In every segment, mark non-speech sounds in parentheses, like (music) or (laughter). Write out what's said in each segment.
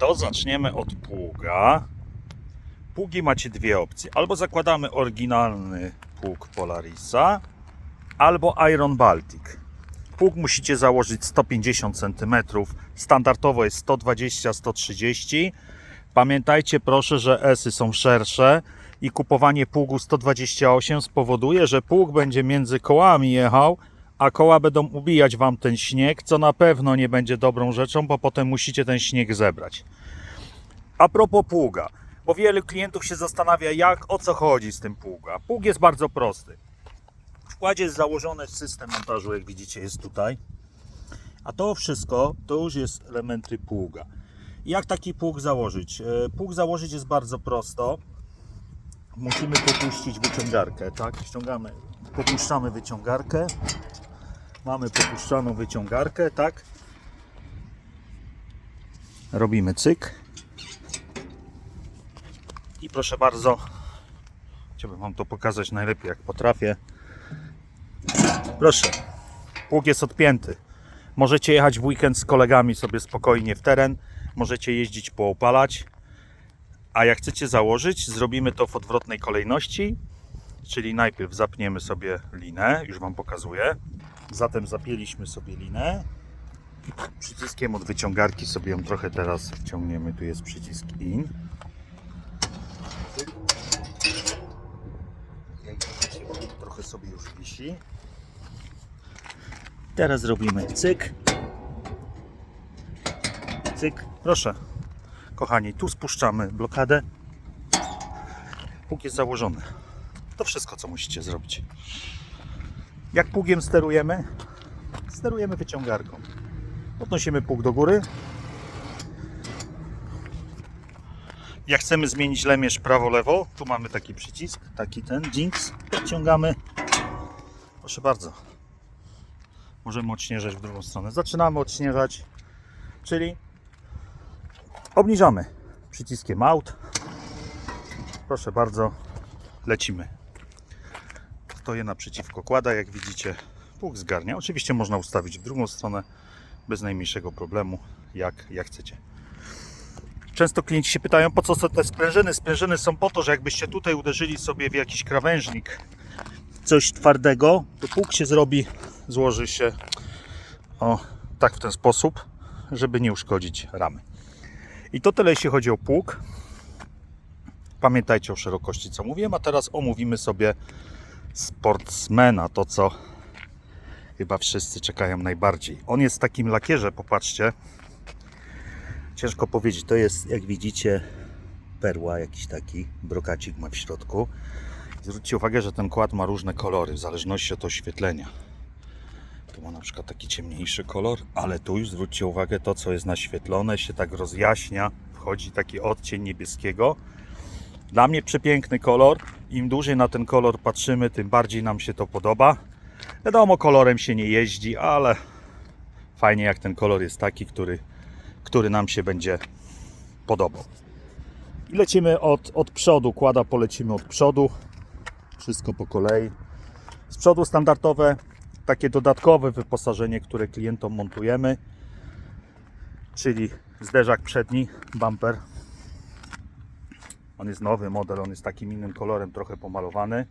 to zaczniemy od pługa. Pługi macie dwie opcje. Albo zakładamy oryginalny pług Polarisa, albo Iron Baltic. Pług musicie założyć 150 cm. Standardowo jest 120-130 Pamiętajcie proszę, że esy są szersze i kupowanie pługu 128 spowoduje, że pług będzie między kołami jechał, a koła będą ubijać Wam ten śnieg, co na pewno nie będzie dobrą rzeczą, bo potem musicie ten śnieg zebrać. A propos pługa, bo wielu klientów się zastanawia, jak, o co chodzi z tym pługa. Pług jest bardzo prosty. W wkładzie jest założony system montażu, jak widzicie, jest tutaj. A to wszystko to już jest elementy pługa. Jak taki pług założyć? E, Pług założyć jest bardzo prosto. Musimy popuścić wyciągarkę, tak? Ściągamy, popuszczamy wyciągarkę. Mamy popuszczaną wyciągarkę, tak? Robimy cyk. I proszę bardzo, chciałbym Wam to pokazać najlepiej jak potrafię. Proszę, pług jest odpięty. Możecie jechać w weekend z kolegami sobie spokojnie w teren. Możecie jeździć poopalać. A jak chcecie założyć, zrobimy to w odwrotnej kolejności. Czyli najpierw zapniemy sobie linę, już Wam pokazuję. Zatem zapięliśmy sobie linę. Przyciskiem od wyciągarki sobie ją trochę teraz wciągniemy. Tu jest przycisk IN. Trochę sobie już wisi. Teraz robimy cyk. Cyk. Proszę. Kochani, tu spuszczamy blokadę. Pług jest założony. To wszystko, co musicie zrobić. Jak pługiem sterujemy? Sterujemy wyciągarką. Podnosimy pług do góry. Jak chcemy zmienić lemierz prawo-lewo, tu mamy taki przycisk, taki ten, jinx. Podciągamy. Proszę bardzo. Możemy odśnieżać w drugą stronę. Zaczynamy odśnieżać, czyli obniżamy przyciskiem out. Proszę bardzo, lecimy. Stoję naprzeciwko kłada, jak widzicie, pług zgarnia. Oczywiście można ustawić w drugą stronę bez najmniejszego problemu, jak, jak chcecie. Często klienci się pytają, po co są te sprężyny. Sprężyny są po to, że jakbyście tutaj uderzyli sobie w jakiś krawężnik, coś twardego, to pług się zrobi, złoży się o, tak w ten sposób, żeby nie uszkodzić ramy. I to tyle jeśli chodzi o pług. Pamiętajcie o szerokości, co mówiłem, a teraz omówimy sobie sportsmana, to co chyba wszyscy czekają najbardziej. On jest w takim lakierze, popatrzcie. Ciężko powiedzieć, to jest jak widzicie perła, jakiś taki brokacik ma w środku. Zwróćcie uwagę, że ten kład ma różne kolory w zależności od oświetlenia. Tu ma na przykład taki ciemniejszy kolor, ale tu już zwróćcie uwagę, to co jest naświetlone się tak rozjaśnia, wchodzi taki odcień niebieskiego. Dla mnie przepiękny kolor. Im dłużej na ten kolor patrzymy, tym bardziej nam się to podoba. Wiadomo, kolorem się nie jeździ, ale fajnie jak ten kolor jest taki, który, który nam się będzie podobał. I lecimy od, od przodu, kłada polecimy od przodu. Wszystko po kolei. Z przodu standardowe, takie dodatkowe wyposażenie, które klientom montujemy, czyli zderzak przedni, bumper. On jest nowy model, on jest takim innym kolorem, trochę pomalowany.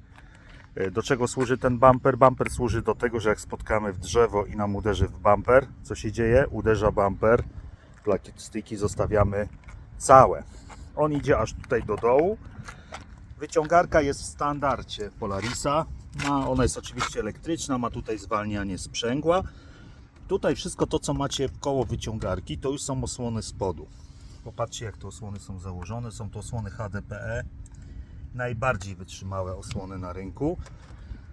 E, Do czego służy ten bumper? Bumper służy do tego, że jak spotkamy w drzewo i nam uderzy w bumper, co się dzieje? Uderza bumper, plastyki zostawiamy całe. On idzie aż tutaj do dołu. Wyciągarka jest w standardzie Polarisa. Ma, ona jest oczywiście elektryczna, ma tutaj zwalnianie sprzęgła. Tutaj wszystko to, co macie koło wyciągarki, to już są osłony spodu. Popatrzcie, jak te osłony są założone. Są to osłony HDPE. Najbardziej wytrzymałe osłony na rynku.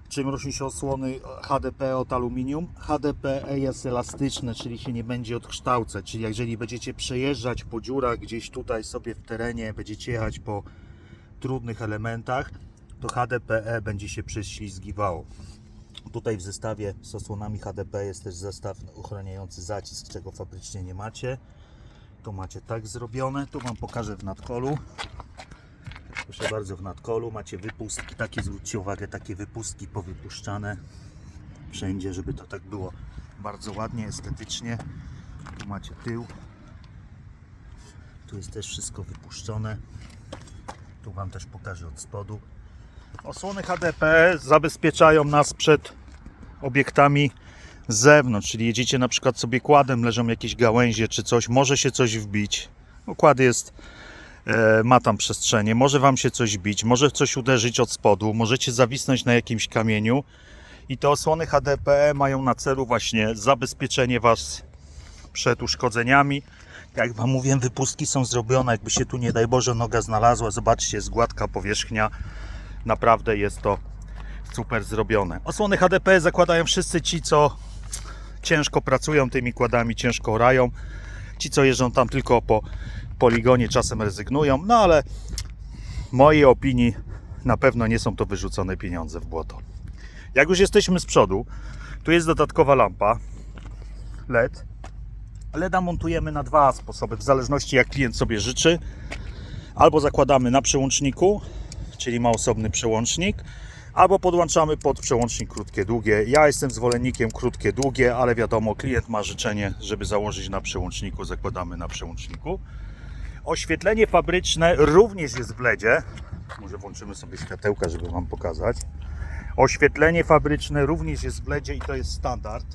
Czym różni się osłony HDPE od aluminium? HDPE jest elastyczne, czyli się nie będzie odkształcać. Czyli jeżeli będziecie przejeżdżać po dziurach gdzieś tutaj sobie w terenie, będziecie jechać po trudnych elementach, to HDPE będzie się prześlizgiwało. Tutaj w zestawie z osłonami HDP jest też zestaw ochraniający zacisk, czego fabrycznie nie macie. Tu macie tak zrobione. Tu Wam pokażę w nadkolu. Proszę bardzo, w nadkolu macie wypustki. Takie zwróćcie uwagę, takie wypustki powypuszczane wszędzie, żeby to tak było bardzo ładnie, estetycznie. Tu macie tył. Tu jest też wszystko wypuszczone. Tu Wam też pokażę od spodu. Osłony HDP zabezpieczają nas przed obiektami z zewnątrz, czyli jedziecie na przykład sobie kładem, leżą jakieś gałęzie czy coś, może się coś wbić. No, kład jest, e, ma tam przestrzenie, może Wam się coś bić, może coś uderzyć od spodu, możecie zawisnąć na jakimś kamieniu i te osłony HDP mają na celu właśnie zabezpieczenie Was przed uszkodzeniami. Jak Wam mówiłem, wypustki są zrobione, jakby się tu nie daj Boże noga znalazła, zobaczcie, jest gładka powierzchnia, naprawdę jest to super zrobione. Osłony HDP zakładają wszyscy ci, co ciężko pracują tymi kładami, ciężko rają. Ci, co jeżdżą tam tylko po poligonie, czasem rezygnują, no ale w mojej opinii na pewno nie są to wyrzucone pieniądze w błoto. Jak już jesteśmy z przodu, tu jest dodatkowa lampa LED. LEDa montujemy na dwa sposoby, w zależności jak klient sobie życzy. Albo zakładamy na przełączniku, czyli ma osobny przełącznik, albo podłączamy pod przełącznik krótkie, długie. Ja jestem zwolennikiem krótkie, długie, ale wiadomo, klient ma życzenie, żeby założyć na przełączniku, zakładamy na przełączniku. Oświetlenie fabryczne również jest w LEDzie. Może włączymy sobie światełka, żeby Wam pokazać. Oświetlenie fabryczne również jest w LEDzie i to jest standard.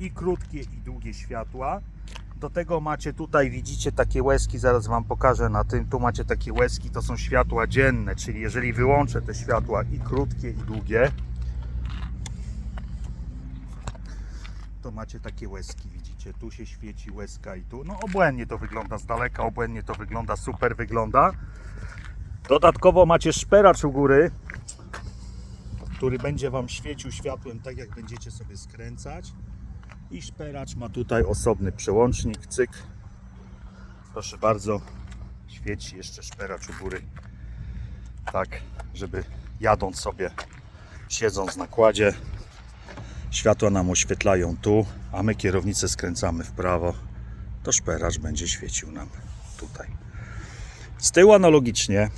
I krótkie i długie światła. Do tego macie tutaj, widzicie takie łezki, zaraz Wam pokażę na tym. Tu macie takie łezki, to są światła dzienne, czyli jeżeli wyłączę te światła i krótkie i długie, to macie takie łezki, widzicie, tu się świeci łezka i tu, no obłędnie to wygląda z daleka, obłędnie to wygląda, super wygląda. Dodatkowo macie szperacz u góry, który będzie Wam świecił światłem tak jak będziecie sobie skręcać. I szperacz ma tutaj osobny przełącznik, cyk. Proszę bardzo, świeci jeszcze szperacz u góry. Tak, żeby jadąc sobie, siedząc na kładzie, światła nam oświetlają tu, a my kierownicę skręcamy w prawo, to szperacz będzie świecił nam tutaj. Z tyłu analogicznie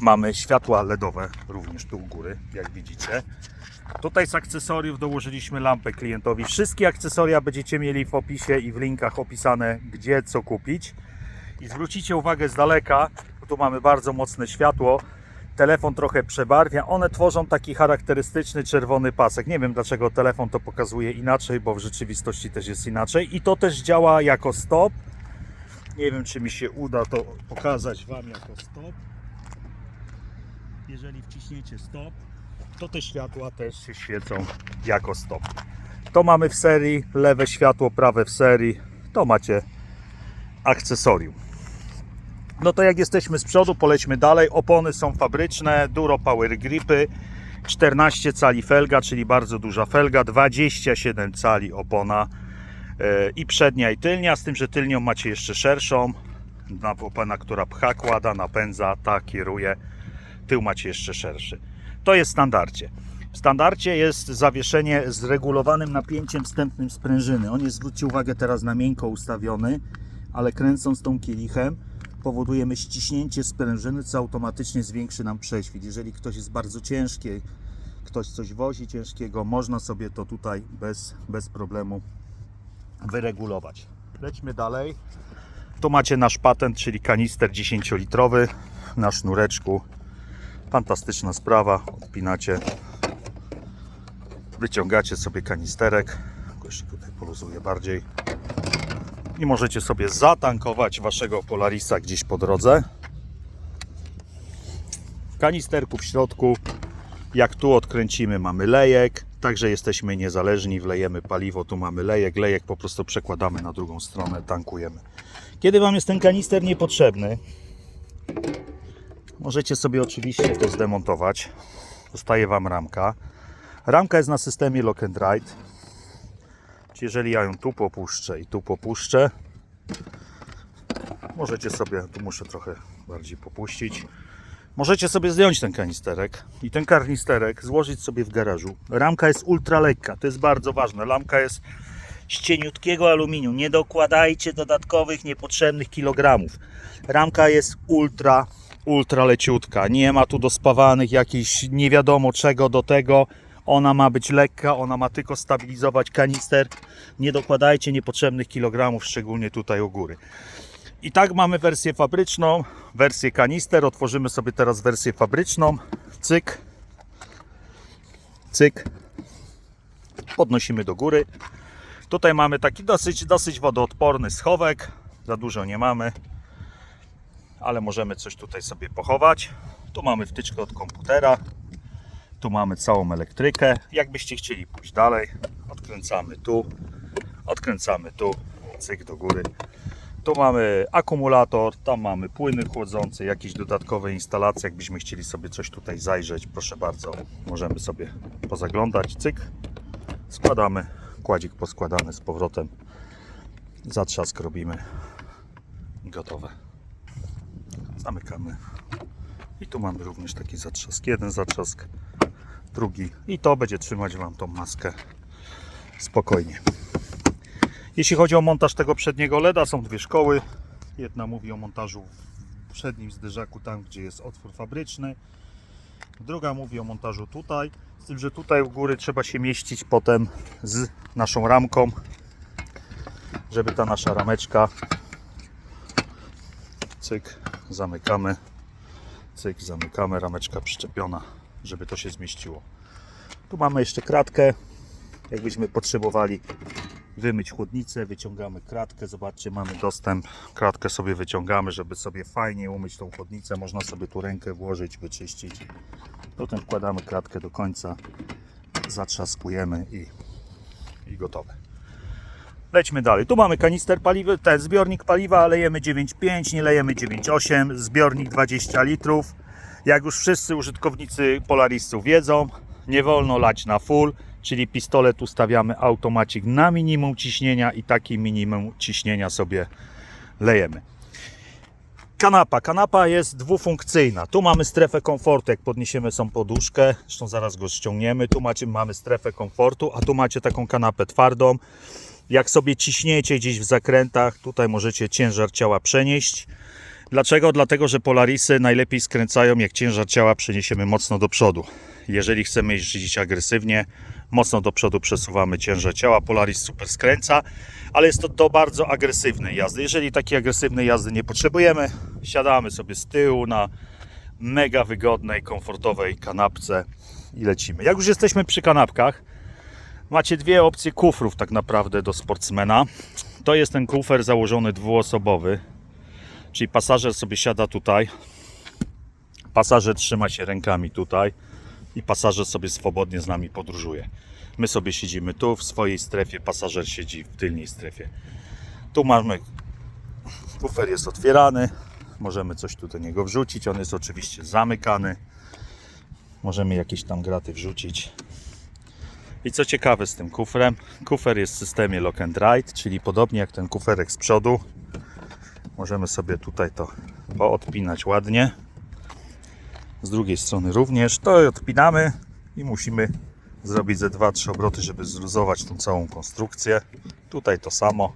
mamy światła LEDowe również tu u góry, jak widzicie. Tutaj z akcesoriów dołożyliśmy lampę klientowi. Wszystkie akcesoria będziecie mieli w opisie i w linkach opisane, gdzie co kupić. I zwrócicie uwagę z daleka, tu mamy bardzo mocne światło. Telefon trochę przebarwia. One tworzą taki charakterystyczny czerwony pasek. Nie wiem dlaczego telefon to pokazuje inaczej, bo w rzeczywistości też jest inaczej. I to też działa jako stop. Nie wiem, czy mi się uda to pokazać Wam jako stop. Jeżeli wciśniecie stop, to te światła też się świecą jako stop. To mamy w serii, lewe światło, prawe w serii. To macie akcesorium. No to jak jesteśmy z przodu, polećmy dalej. Opony są fabryczne, Duro Power Gripy, 14 cali felga, czyli bardzo duża felga, 27 cali opona e, i przednia i tylnia, z tym, że tylnią macie jeszcze szerszą, na opona, która pcha kłada, napędza, ta kieruje, tył macie jeszcze szerszy. To jest w standardzie. W standardzie jest zawieszenie z regulowanym napięciem wstępnym sprężyny. On jest, zwróćcie uwagę, teraz na miękko ustawiony, ale kręcąc tą kielichem powodujemy ściśnięcie sprężyny, co automatycznie zwiększy nam prześwit. Jeżeli ktoś jest bardzo ciężki, ktoś coś wozi ciężkiego, można sobie to tutaj bez, bez problemu wyregulować. Lećmy dalej. Tu macie nasz patent, czyli kanister 10-litrowy na sznureczku. Fantastyczna sprawa. Odpinacie, wyciągacie sobie kanisterek. Jeszcze tutaj poluzuję bardziej. I możecie sobie zatankować waszego Polarisa gdzieś po drodze. W kanisterku w środku, jak tu odkręcimy, mamy lejek. Także jesteśmy niezależni, wlejemy paliwo, tu mamy lejek. Lejek po prostu przekładamy na drugą stronę, tankujemy. Kiedy Wam jest ten kanister niepotrzebny, Możecie sobie oczywiście to zdemontować. Zostaje Wam ramka. Ramka jest na systemie Lock and Ride. Czyli jeżeli ja ją tu popuszczę i tu popuszczę, możecie sobie, tu muszę trochę bardziej popuścić, możecie sobie zdjąć ten kanisterek i ten kanisterek złożyć sobie w garażu. Ramka jest ultra lekka, to jest bardzo ważne. Ramka jest z cieniutkiego aluminium. Nie dokładajcie dodatkowych, niepotrzebnych kilogramów. Ramka jest ultra ultra leciutka. Nie ma tu dospawanych jakichś nie wiadomo czego do tego. Ona ma być lekka, ona ma tylko stabilizować kanister. Nie dokładajcie niepotrzebnych kilogramów, szczególnie tutaj u góry. I tak mamy wersję fabryczną, wersję kanister. Otworzymy sobie teraz wersję fabryczną. Cyk. Cyk. Podnosimy do góry. Tutaj mamy taki dosyć, dosyć wodoodporny schowek. Za dużo nie mamy, ale możemy coś tutaj sobie pochować. Tu mamy wtyczkę od komputera. Tu mamy całą elektrykę. Jakbyście chcieli pójść dalej, odkręcamy tu, odkręcamy tu, cyk do góry. Tu mamy akumulator, tam mamy płyny chłodzące, jakieś dodatkowe instalacje. Jakbyśmy chcieli sobie coś tutaj zajrzeć, proszę bardzo, możemy sobie pozaglądać. Cyk, składamy, kładzik poskładany z powrotem. Zatrzask robimy. Gotowe. Zamykamy. I tu mamy również taki zatrzask. Jeden zatrzask, drugi. I to będzie trzymać Wam tą maskę spokojnie. Jeśli chodzi o montaż tego przedniego LEDa, są dwie szkoły. Jedna mówi o montażu w przednim zderzaku, tam gdzie jest otwór fabryczny. Druga mówi o montażu tutaj. Z tym, że tutaj u góry trzeba się mieścić potem z naszą ramką, żeby ta nasza rameczka cyk, zamykamy, cyk, zamykamy, rameczka przyczepiona, żeby to się zmieściło. Tu mamy jeszcze kratkę, jakbyśmy potrzebowali wymyć chłodnicę, wyciągamy kratkę, zobaczcie, mamy dostęp, kratkę sobie wyciągamy, żeby sobie fajnie umyć tą chłodnicę, można sobie tu rękę włożyć, wyczyścić. Potem wkładamy kratkę do końca, zatrzaskujemy i, i gotowe. Lećmy dalej. Tu mamy kanister paliwa, ten zbiornik paliwa, lejemy 9,5, nie lejemy 9,8, zbiornik 20 litrów. Jak już wszyscy użytkownicy Polaristów wiedzą, nie wolno lać na full, czyli pistolet ustawiamy automatik na minimum ciśnienia i taki minimum ciśnienia sobie lejemy. Kanapa. Kanapa jest dwufunkcyjna. Tu mamy strefę komfortu, jak podniesiemy są poduszkę, zresztą zaraz go ściągniemy. Tu macie, mamy strefę komfortu, a tu macie taką kanapę twardą. Jak sobie ciśniecie gdzieś w zakrętach, tutaj możecie ciężar ciała przenieść. Dlaczego? Dlatego, że Polarisy najlepiej skręcają, jak ciężar ciała przeniesiemy mocno do przodu. Jeżeli chcemy jeździć agresywnie, mocno do przodu przesuwamy ciężar ciała. Polaris super skręca, ale jest to do bardzo agresywnej jazdy. Jeżeli takiej agresywnej jazdy nie potrzebujemy, siadamy sobie z tyłu na mega wygodnej, komfortowej kanapce i lecimy. Jak już jesteśmy przy kanapkach, macie dwie opcje kufrów tak naprawdę do sportsmena. To jest ten kufer założony dwuosobowy, czyli pasażer sobie siada tutaj, pasażer trzyma się rękami tutaj i pasażer sobie swobodnie z nami podróżuje. My sobie siedzimy tu w swojej strefie, pasażer siedzi w tylnej strefie. Tu mamy, kufer jest otwierany, możemy coś tu do niego wrzucić, on jest oczywiście zamykany. Możemy jakieś tam graty wrzucić. I co ciekawe z tym kufrem, kufer jest w systemie lock and ride, czyli podobnie jak ten kuferek z przodu. Możemy sobie tutaj to poodpinać ładnie. Z drugiej strony również to odpinamy i musimy zrobić ze 2-3 obroty, żeby zluzować tą całą konstrukcję. Tutaj to samo.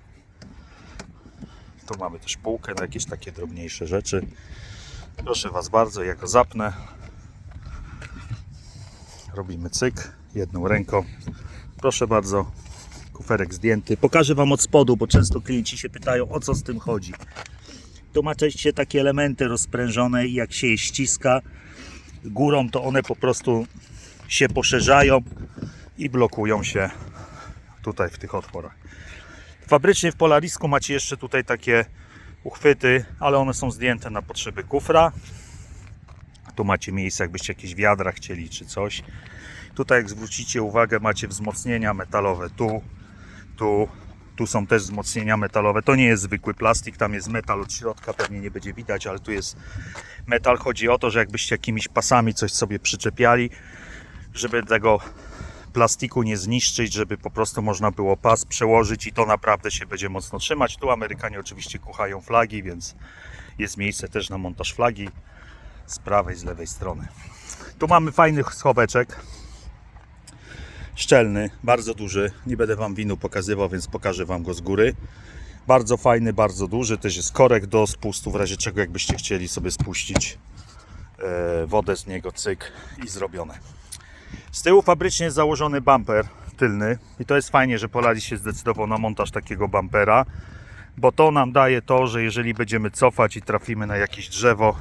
Tu mamy też półkę na jakieś takie drobniejsze rzeczy. Proszę Was bardzo, ja go zapnę. Robimy cyk jedną ręką. Proszę bardzo, kuferek zdjęty. Pokażę Wam od spodu, bo często klienci się pytają, o co z tym chodzi. Tu macie takie elementy rozprężone i jak się je ściska górą, to one po prostu się poszerzają i blokują się tutaj w tych otworach. Fabrycznie w Polarisku macie jeszcze tutaj takie uchwyty, ale one są zdjęte na potrzeby kufra. Tu macie miejsce, jakbyście jakieś wiadra chcieli czy coś. Tutaj jak zwrócicie uwagę, macie wzmocnienia metalowe tu, tu, tu są też wzmocnienia metalowe. To nie jest zwykły plastik, tam jest metal od środka, pewnie nie będzie widać, ale tu jest metal. Chodzi o to, że jakbyście jakimiś pasami coś sobie przyczepiali, żeby tego plastiku nie zniszczyć, żeby po prostu można było pas przełożyć i to naprawdę się będzie mocno trzymać. Tu Amerykanie oczywiście kuchają flagi, więc jest miejsce też na montaż flagi z prawej, z lewej strony. Tu mamy fajny schoweczek szczelny, bardzo duży. Nie będę Wam winu pokazywał, więc pokażę Wam go z góry. Bardzo fajny, bardzo duży. Też jest korek do spustu, w razie czego jakbyście chcieli sobie spuścić e, wodę z niego, cyk i zrobione. Z tyłu fabrycznie jest założony bumper tylny i to jest fajnie, że Polaris się zdecydował na montaż takiego bumpera, bo to nam daje to, że jeżeli będziemy cofać i trafimy na jakieś drzewo,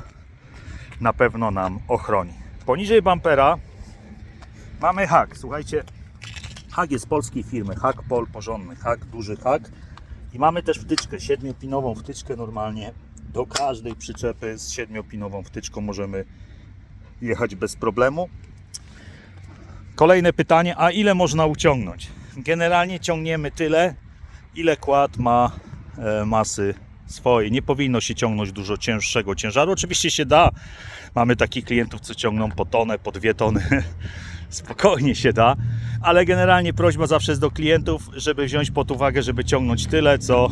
na pewno nam ochroni. Poniżej bumpera mamy hak. Słuchajcie, hak jest polskiej firmy. Hak Pol, porządny hak, duży hak. I mamy też wtyczkę, siedmiopinową wtyczkę normalnie. Do każdej przyczepy z siedmiopinową wtyczką możemy jechać bez problemu. Kolejne pytanie, a ile można uciągnąć? Generalnie ciągniemy tyle, ile kład ma e, masy swojej. Nie powinno się ciągnąć dużo cięższego ciężaru. Oczywiście się da. Mamy takich klientów, co ciągną po tonę, po dwie tony. (laughs) Spokojnie się da, ale generalnie prośba zawsze jest do klientów, żeby wziąć pod uwagę, żeby ciągnąć tyle, co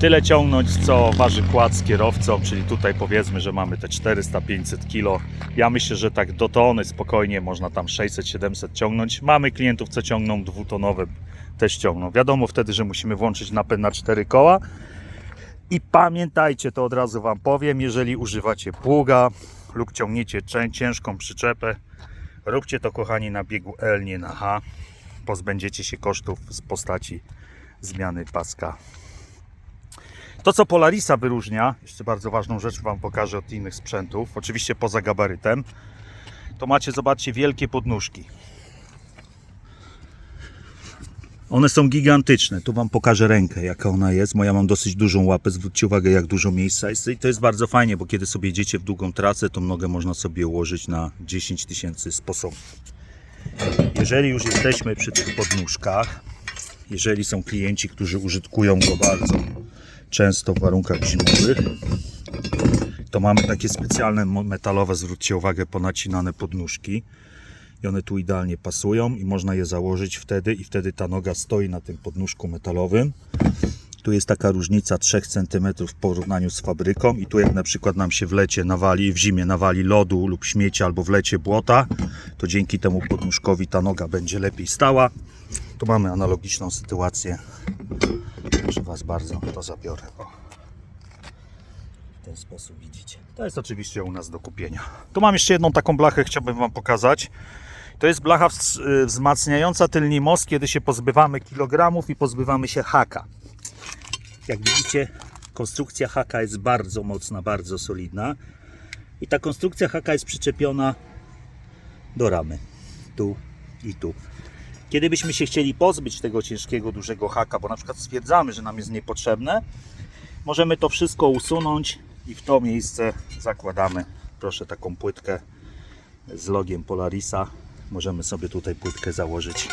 tyle ciągnąć, co waży kład z kierowcą, czyli tutaj powiedzmy, że mamy te 400-500 kg. Ja myślę, że tak do tony spokojnie można tam 600-700 ciągnąć. Mamy klientów, co ciągną dwutonowe, też ciągną. Wiadomo wtedy, że musimy włączyć napęd na 4 koła. I pamiętajcie, to od razu Wam powiem, jeżeli używacie pługa lub ciągniecie cię- ciężką przyczepę, róbcie to kochani na biegu L, nie na H. Pozbędziecie się kosztów z postaci zmiany paska to, co Polarisa wyróżnia, jeszcze bardzo ważną rzecz Wam pokażę od innych sprzętów, oczywiście poza gabarytem, to macie, zobaczcie, wielkie podnóżki. One są gigantyczne. Tu Wam pokażę rękę, jaka ona jest, bo ja mam dosyć dużą łapę. Zwróćcie uwagę, jak dużo miejsca jest. I to jest bardzo fajnie, bo kiedy sobie jedziecie w długą trasę, to nogę można sobie ułożyć na 10 tysięcy sposobów. Jeżeli już jesteśmy przy tych podnóżkach, jeżeli są klienci, którzy użytkują go bardzo często w warunkach zimowych, to mamy takie specjalne metalowe, zwróćcie uwagę, ponacinane podnóżki. I one tu idealnie pasują i można je założyć wtedy i wtedy ta noga stoi na tym podnóżku metalowym. Tu jest taka różnica 3 cm w porównaniu z fabryką i tu jak na przykład nam się w lecie nawali, w zimie nawali lodu lub śmiecia albo w lecie błota, to dzięki temu podnóżkowi ta noga będzie lepiej stała. Tu mamy analogiczną sytuację. Proszę Was bardzo, to zabiorę. O. W ten sposób widzicie. To jest oczywiście u nas do kupienia. Tu mam jeszcze jedną taką blachę, chciałbym Wam pokazać. To jest blacha y, wzmacniająca tylny most, kiedy się pozbywamy kilogramów i pozbywamy się haka. Jak widzicie, konstrukcja haka jest bardzo mocna, bardzo solidna. I ta konstrukcja haka jest przyczepiona do ramy. Tu i tu. Kiedy byśmy się chcieli pozbyć tego ciężkiego, dużego haka, bo na przykład stwierdzamy, że nam jest niepotrzebne, możemy to wszystko usunąć i w to miejsce zakładamy, proszę, taką płytkę z logiem Polarisa. Możemy sobie tutaj płytkę założyć.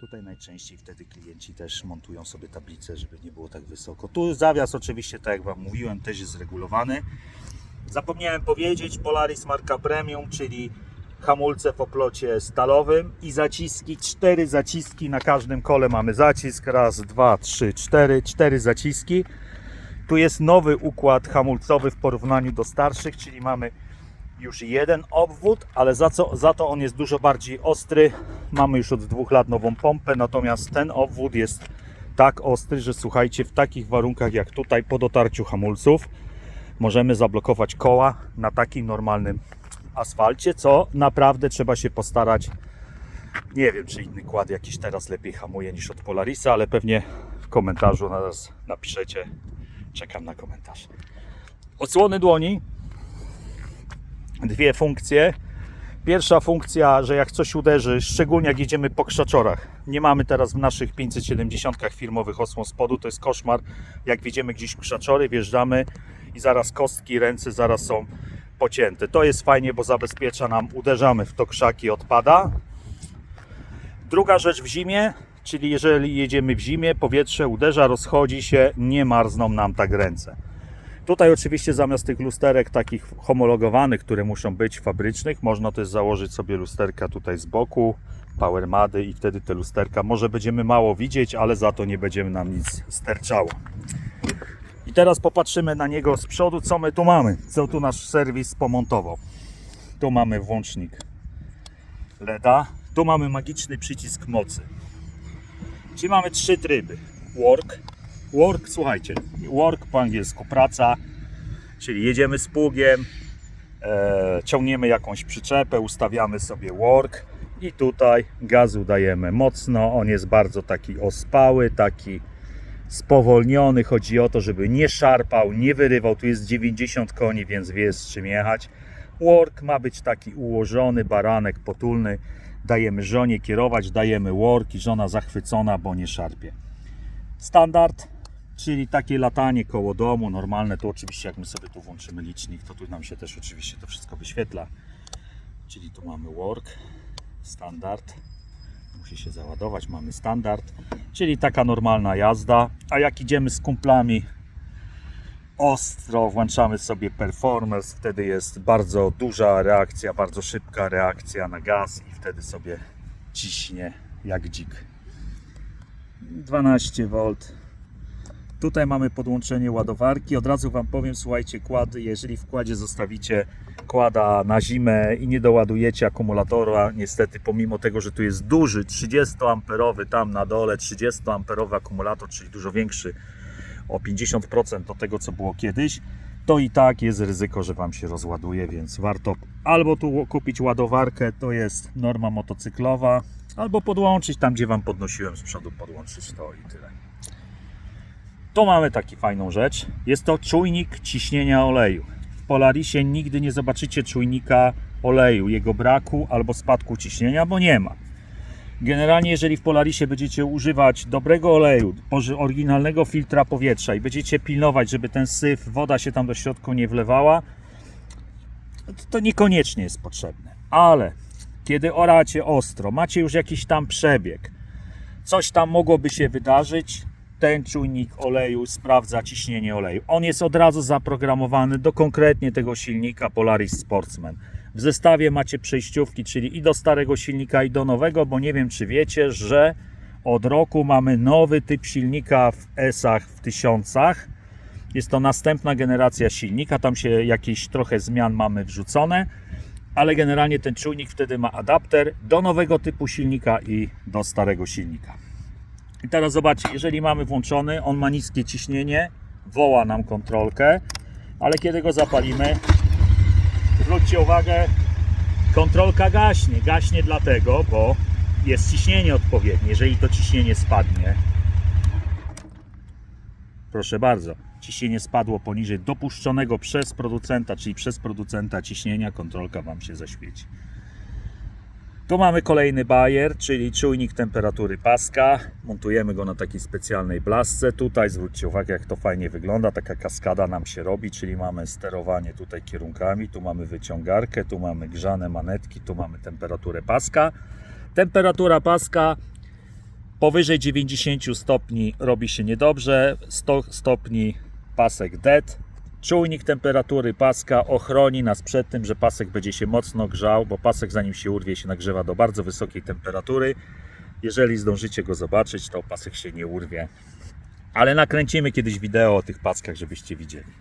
Tutaj najczęściej wtedy klienci też montują sobie tablicę, żeby nie było tak wysoko. Tu zawias oczywiście, tak jak Wam mówiłem, też jest regulowany. Zapomniałem powiedzieć, Polaris marka premium, czyli hamulce w oplocie stalowym i zaciski, cztery zaciski na każdym kole mamy zacisk, raz, dwa, trzy, cztery, cztery zaciski. Tu jest nowy układ hamulcowy w porównaniu do starszych, czyli mamy już jeden obwód, ale za, co, za to on jest dużo bardziej ostry. Mamy już od dwóch lat nową pompę, natomiast ten obwód jest tak ostry, że słuchajcie, w takich warunkach jak tutaj po dotarciu hamulców możemy zablokować koła na takim normalnym asfalcie, co naprawdę trzeba się postarać. Nie wiem, czy inny kład jakiś teraz lepiej hamuje niż od Polarisa, ale pewnie w komentarzu nas napiszecie. Czekam na komentarz. Odsłony dłoni. Dwie funkcje. Pierwsza funkcja, że jak coś uderzy, szczególnie jak jedziemy po krzaczorach. Nie mamy teraz w naszych 570 firmowych osłon spodu, to jest koszmar. Jak wjedziemy gdzieś w krzaczory, wjeżdżamy i zaraz kostki, ręce zaraz są pocięte. To jest fajnie, bo zabezpiecza nam, uderzamy w to krzaki, odpada. Druga rzecz w zimie, czyli jeżeli jedziemy w zimie, powietrze uderza, rozchodzi się, nie marzną nam tak ręce. Tutaj oczywiście zamiast tych lusterek takich homologowanych, które muszą być fabrycznych, można też założyć sobie lusterka tutaj z boku, powermady i wtedy te lusterka może będziemy mało widzieć, ale za to nie będziemy nam nic sterczało. I teraz popatrzymy na niego z przodu, co my tu mamy, co tu nasz serwis pomontował. Tu mamy włącznik LEDa, tu mamy magiczny przycisk mocy. Czyli mamy trzy tryby. Work, work, słuchajcie, work po angielsku, praca, czyli jedziemy z pługiem, e, ciągniemy jakąś przyczepę, ustawiamy sobie work i tutaj gazu dajemy mocno, on jest bardzo taki ospały, taki spowolniony. Chodzi o to, żeby nie szarpał, nie wyrywał. Tu jest 90 koni, więc wie z czym jechać. Work ma być taki ułożony, baranek potulny. Dajemy żonie kierować, dajemy work i żona zachwycona, bo nie szarpie. Standard, czyli takie latanie koło domu, normalne. Tu oczywiście jak my sobie tu włączymy licznik, to tu nam się też oczywiście to wszystko wyświetla. Czyli tu mamy work, standard. Musi się załadować, mamy standard. Czyli taka normalna jazda. A jak idziemy z kumplami ostro, włączamy sobie performance, wtedy jest bardzo duża reakcja, bardzo szybka reakcja na gaz i wtedy sobie ciśnie jak dzik. 12 V. Tutaj mamy podłączenie ładowarki. Od razu Wam powiem, słuchajcie, kłady, jeżeli w kładzie zostawicie kłada na zimę i nie doładujecie akumulatora, niestety pomimo tego, że tu jest duży 30 amperowy tam na dole, 30 amperowy akumulator, czyli dużo większy o 50% do tego, co było kiedyś, to i tak jest ryzyko, że Wam się rozładuje, więc warto albo tu kupić ładowarkę, to jest norma motocyklowa, albo podłączyć tam, gdzie Wam podnosiłem z przodu, podłączyć to i tyle. Tu mamy taką fajną rzecz. Jest to czujnik ciśnienia oleju. W Polarisie nigdy nie zobaczycie czujnika oleju, jego braku albo spadku ciśnienia, bo nie ma. Generalnie, jeżeli w Polarisie będziecie używać dobrego oleju, oryginalnego filtra powietrza i będziecie pilnować, żeby ten syf, woda się tam do środku nie wlewała, to, to niekoniecznie jest potrzebne. Ale kiedy oracie ostro, macie już jakiś tam przebieg, coś tam mogłoby się wydarzyć, ten czujnik oleju sprawdza ciśnienie oleju. On jest od razu zaprogramowany do konkretnie tego silnika Polaris Sportsman. W zestawie macie przejściówki, czyli i do starego silnika, i do nowego, bo nie wiem, czy wiecie, że od roku mamy nowy typ silnika w S-ach, w tysiącach. Jest to następna generacja silnika, tam się jakieś trochę zmian mamy wrzucone, ale generalnie ten czujnik wtedy ma adapter do nowego typu silnika i do starego silnika. I teraz zobaczcie, jeżeli mamy włączony, on ma niskie ciśnienie, woła nam kontrolkę, ale kiedy go zapalimy, zwróćcie uwagę, kontrolka gaśnie. Gaśnie dlatego, bo jest ciśnienie odpowiednie. Jeżeli to ciśnienie spadnie, proszę bardzo, ciśnienie spadło poniżej dopuszczonego przez producenta, czyli przez producenta ciśnienia, kontrolka Wam się zaświeci. Tu mamy kolejny bajer, czyli czujnik temperatury paska. Montujemy go na takiej specjalnej blasce. Tutaj zwróćcie uwagę, jak to fajnie wygląda. Taka kaskada nam się robi, czyli mamy sterowanie tutaj kierunkami. Tu mamy wyciągarkę, tu mamy grzane manetki, tu mamy temperaturę paska. Temperatura paska powyżej 90 stopni robi się niedobrze. 100 stopni pasek dead. Czujnik temperatury paska ochroni nas przed tym, że pasek będzie się mocno grzał, bo pasek zanim się urwie się nagrzewa do bardzo wysokiej temperatury. Jeżeli zdążycie go zobaczyć, to pasek się nie urwie. Ale nakręcimy kiedyś wideo o tych paskach, żebyście widzieli.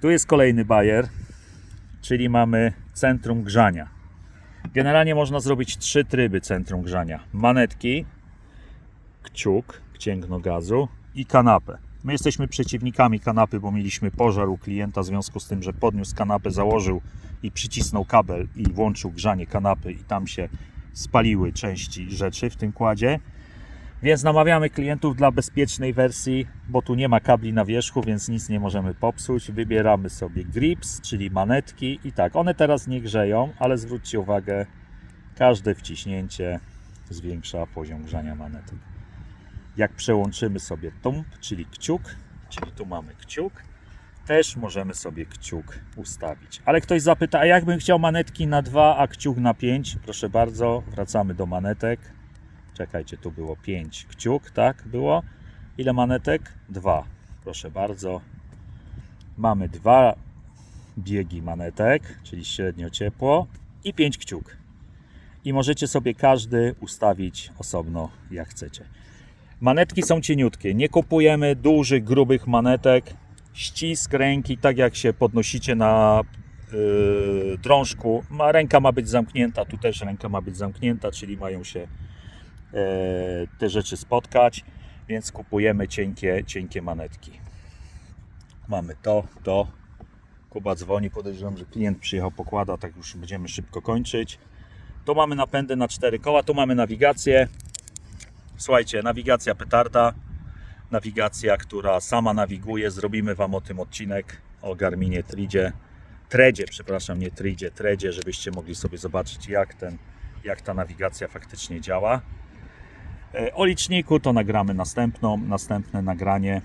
Tu jest kolejny bajer, czyli mamy centrum grzania. Generalnie można zrobić trzy tryby centrum grzania. Manetki, kciuk, księgno gazu i kanapę. My jesteśmy przeciwnikami kanapy, bo mieliśmy pożar u klienta w związku z tym, że podniósł kanapę, założył i przycisnął kabel i włączył grzanie kanapy i tam się spaliły części rzeczy w tym kładzie. Więc namawiamy klientów dla bezpiecznej wersji, bo tu nie ma kabli na wierzchu, więc nic nie możemy popsuć. Wybieramy sobie grips, czyli manetki i tak, one teraz nie grzeją, ale zwróćcie uwagę, każde wciśnięcie zwiększa poziom grzania manetek jak przełączymy sobie tump, czyli kciuk, czyli tu mamy kciuk, też możemy sobie kciuk ustawić. Ale ktoś zapyta, a jakbym chciał manetki na 2, a kciuk na 5? Proszę bardzo, wracamy do manetek. Czekajcie, tu było 5 kciuk, tak było. Ile manetek? 2. Proszę bardzo. Mamy dwa biegi manetek, czyli średnio ciepło i 5 kciuk. I możecie sobie każdy ustawić osobno jak chcecie. Manetki są cieniutkie. Nie kupujemy dużych, grubych manetek. Ścisk ręki, tak jak się podnosicie na yy, drążku. Ma, ręka ma być zamknięta, tu też ręka ma być zamknięta, czyli mają się yy, te rzeczy spotkać, więc kupujemy cienkie, cienkie manetki. Mamy to, to. Kuba dzwoni, podejrzewam, że klient przyjechał, pokłada, tak już będziemy szybko kończyć. Tu mamy napędy na cztery koła, tu mamy nawigację. Słuchajcie, nawigacja petarda. nawigacja, która sama nawiguje. Zrobimy Wam o tym odcinek o Garminie Tridzie. Tredzie, przepraszam, nie Tridzie, Tredzie, żebyście mogli sobie zobaczyć jak, ten, jak ta nawigacja faktycznie działa. E, O liczniku to nagramy następną, następne nagranie.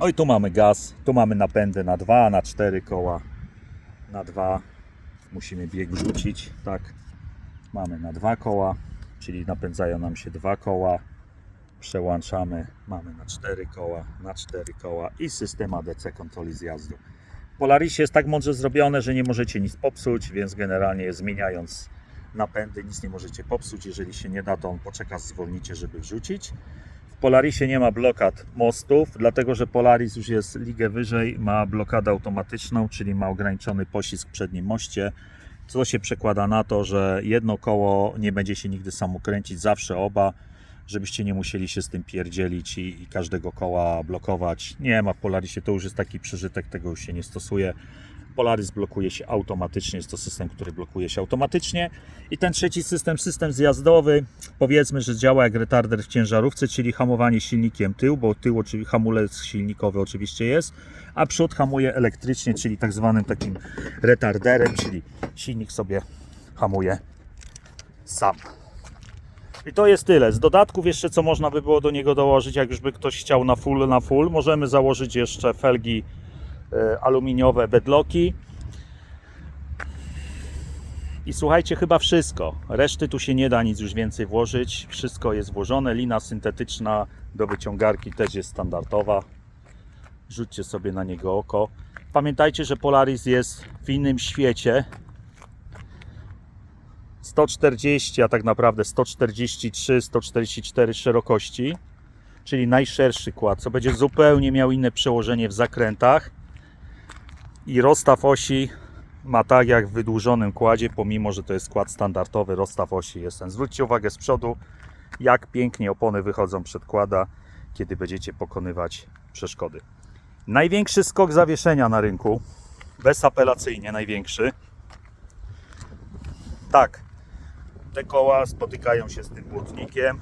Oj, tu mamy gaz, tu mamy napędy na 2, na 4 koła, na 2. Musimy bieg wrzucić, tak. Mamy na dwa koła, czyli napędzają nam się dwa koła. Przełączamy, mamy na cztery koła, na cztery koła i system ADC kontroli zjazdu. W Polarisie jest tak mądrze zrobione, że nie możecie nic popsuć, więc generalnie zmieniając napędy nic nie możecie popsuć. Jeżeli się nie da, to on poczeka, zwolnicie, żeby wrzucić. W Polarisie nie ma blokad mostów, dlatego że Polaris już jest ligę wyżej, ma blokadę automatyczną, czyli ma ograniczony pościsk w przednim moście, co się przekłada na to, że jedno koło nie będzie się nigdy samo kręcić, zawsze oba, żebyście nie musieli się z tym pierdzielić i, i każdego koła blokować. Nie ma w Polarisie, to już jest taki przeżytek, tego już się nie stosuje. Polaris blokuje się automatycznie, jest to system, który blokuje się automatycznie. I ten trzeci system, system zjazdowy, powiedzmy, że działa jak retarder w ciężarówce, czyli hamowanie silnikiem tył, bo tył, oczywiście hamulec silnikowy oczywiście jest, a przód hamuje elektrycznie, czyli tak zwanym takim retarderem, czyli silnik sobie hamuje sam. I to jest tyle. Z dodatków jeszcze co można by było do niego dołożyć, jak już by ktoś chciał na full, na full, możemy założyć jeszcze felgi aluminiowe bedlocki. I słuchajcie, chyba wszystko. Reszty tu się nie da nic już więcej włożyć. Wszystko jest włożone. Lina syntetyczna do wyciągarki też jest standardowa. Rzućcie sobie na niego oko. Pamiętajcie, że Polaris jest w innym świecie. 140, a tak naprawdę 143, 144 szerokości, czyli najszerszy kład, co będzie zupełnie miał inne przełożenie w zakrętach. I rozstaw osi ma tak jak w wydłużonym kładzie, pomimo że to jest skład standardowy, rozstaw osi jest ten. Zwróćcie uwagę z przodu, jak pięknie opony wychodzą przed kłada, kiedy będziecie pokonywać przeszkody. Największy skok zawieszenia na rynku, bezapelacyjnie największy. Tak, te koła spotykają się z tym błotnikiem.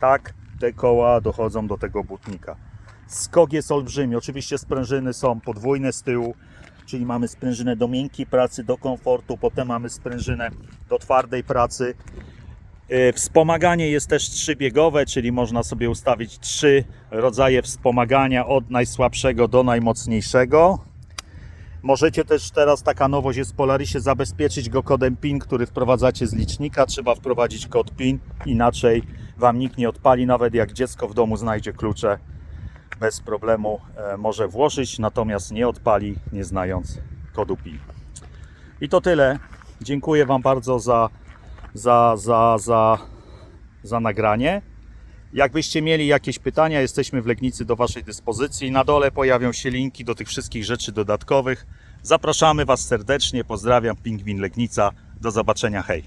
Tak, te koła dochodzą do tego błotnika. Skok jest olbrzymi. Oczywiście sprężyny są podwójne z tyłu, czyli mamy sprężynę do miękkiej pracy, do komfortu, potem mamy sprężynę do twardej pracy. Yy, Wspomaganie jest też trzybiegowe, czyli można sobie ustawić trzy rodzaje wspomagania od najsłabszego do najmocniejszego. Możecie też teraz, taka nowość jest w Polarisie, zabezpieczyć go kodem PIN, który wprowadzacie z licznika. Trzeba wprowadzić kod PIN, inaczej Wam nikt nie odpali, nawet jak dziecko w domu znajdzie klucze, bez problemu e, może włożyć, natomiast nie odpali, nie znając kodu PIN. I to tyle. Dziękuję Wam bardzo za, za, za, za, za nagranie. Jakbyście mieli jakieś pytania, jesteśmy w Legnicy do Waszej dyspozycji. Na dole pojawią się linki do tych wszystkich rzeczy dodatkowych. Zapraszamy Was serdecznie. Pozdrawiam, Pingwin Legnica. Do zobaczenia. Hej.